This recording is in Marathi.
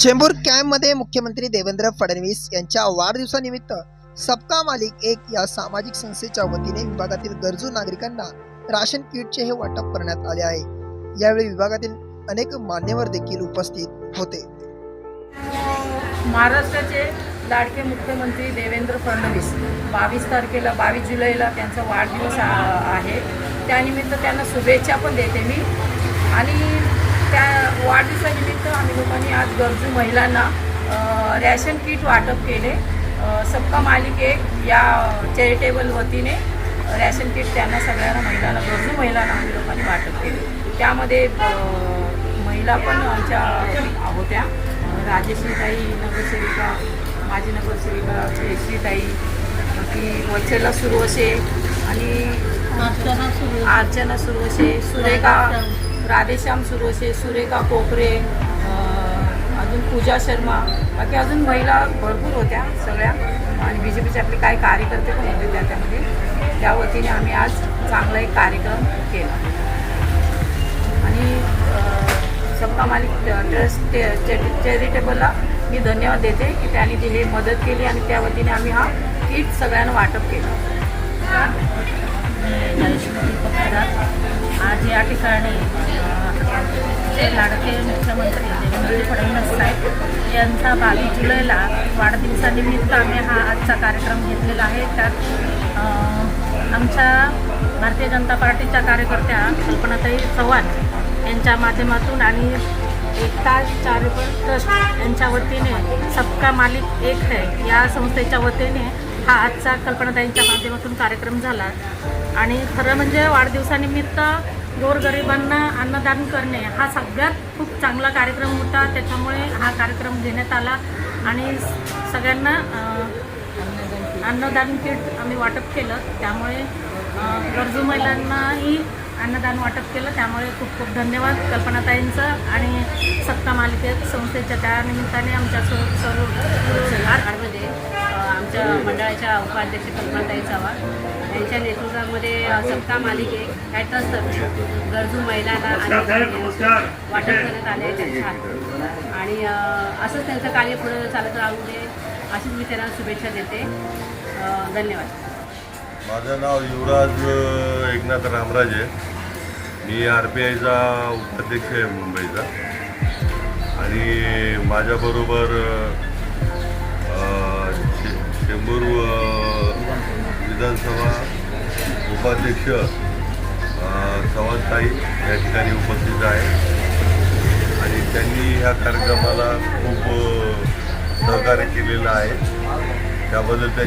चेंबूर कॅम्पमध्ये मुख्यमंत्री देवेंद्र फडणवीस यांच्या वाढदिवसानिमित्त सबका मालिक एक या सामाजिक संस्थेच्या वतीने विभागातील गरजू नागरिकांना राशन किटचे हे वाटप करण्यात आले आहे. यावेळी विभागातील अनेक मान्यवर देखील उपस्थित होते. महाराष्ट्राचे लाडके मुख्यमंत्री देवेंद्र फडणवीस बावीस तारखेला बावीस जुलैला त्यांचा वाढदिवस आहे. त्यानिमित्त त्यांना शुभेच्छा पण देते मी. आणि वाढदिवसानिमित्त आम्ही लोकांनी आज गरजू महिलांना रॅशन किट वाटप केले. सबका मालिक एक या चॅरिटेबल वतीने रॅशन किट त्यांना सगळ्यांना महिलांना गरजू महिलांना आम्ही लोकांनी वाटप केले. त्यामध्ये महिला पण आमच्या होत्या. राजेश्रीताई नगरसेविका माजी नगरसेविका जयश्रीताई की वत्सला सुरवशे आणि अर्चना सुरवशे सुरेखा राधेश्याम सुरोशे सुरेखा कोपरे अजून पूजा शर्मा बाकी अजून महिला भरपूर होत्या सगळ्या. आणि बी जे पीचे आपले काही कार्यकर्ते पण होते त्याच्यामध्ये त्या वतीने आम्ही आज चांगला एक कार्यक्रम केला. आणि अ, मालिक ट्रस्ट चॅरिटेबलला मी धन्यवाद देते की त्यांनी जी हे मदत केली आणि त्या वतीने आम्ही हा किट सगळ्यांना वाटप केलं. लाडके मुख्यमंत्री देवेंद्र फडणवीस साहेब यांचा बावीस जुलैला वाढदिवसानिमित्त आम्ही हा आजचा कार्यक्रम घेतलेला आहे. त्यात आमच्या भारतीय जनता पार्टीच्या कार्यकर्त्या कल्पनाताई चव्हाण यांच्या माध्यमातून आणि एकता चॅरिटेबल ट्रस्ट यांच्या वतीने सबका मालिक एक है या संस्थेच्या वतीने हा आजचा कल्पनाताईंच्या माध्यमातून कार्यक्रम झाला. आणि खरं म्हणजे वाढदिवसानिमित्त गोरगरिबांना अन्नदान करणे हा सगळ्यात खूप चांगला कार्यक्रम होता. त्याच्यामुळे हा कार्यक्रम घेण्यात आला आणि सगळ्यांना अन्नदान किट आम्ही वाटप केलं. त्यामुळे गरजू महिलांनाही अन्नदान वाटप केलं. त्यामुळे खूप खूप धन्यवाद कल्पनाताईंचं आणि सत्ता मालिकेत संस्थेच्या त्या निमित्ताने आमच्या सर्व सर्व आमच्या मंडळाच्या उपाध्यक्ष कल्पनाताई चव्हाण. यांच्या नेतृत्वामध्ये सबका मालिक ट्रस्टतर्फे गरजू महिलांना वाटप करण्यात आले आहे त्यांच्या. आणि असंच त्यांचं कार्य पुढे चालत राहू दे अशीच मी त्यांना शुभेच्छा देते. धन्यवाद. माझं नाव युवराज एकनाथ रामराजे. मी आर पी आयचा उपाध्यक्ष आहे मुंबईचा. आणि माझ्याबरोबर उपाध्यक्ष अ, या ठिकाणी उपस्थित आहे आणि त्यांनी ह्या कार्यक्रमाला खूप सहकार्य केलेलं आहे. त्याबद्दल त्यांचे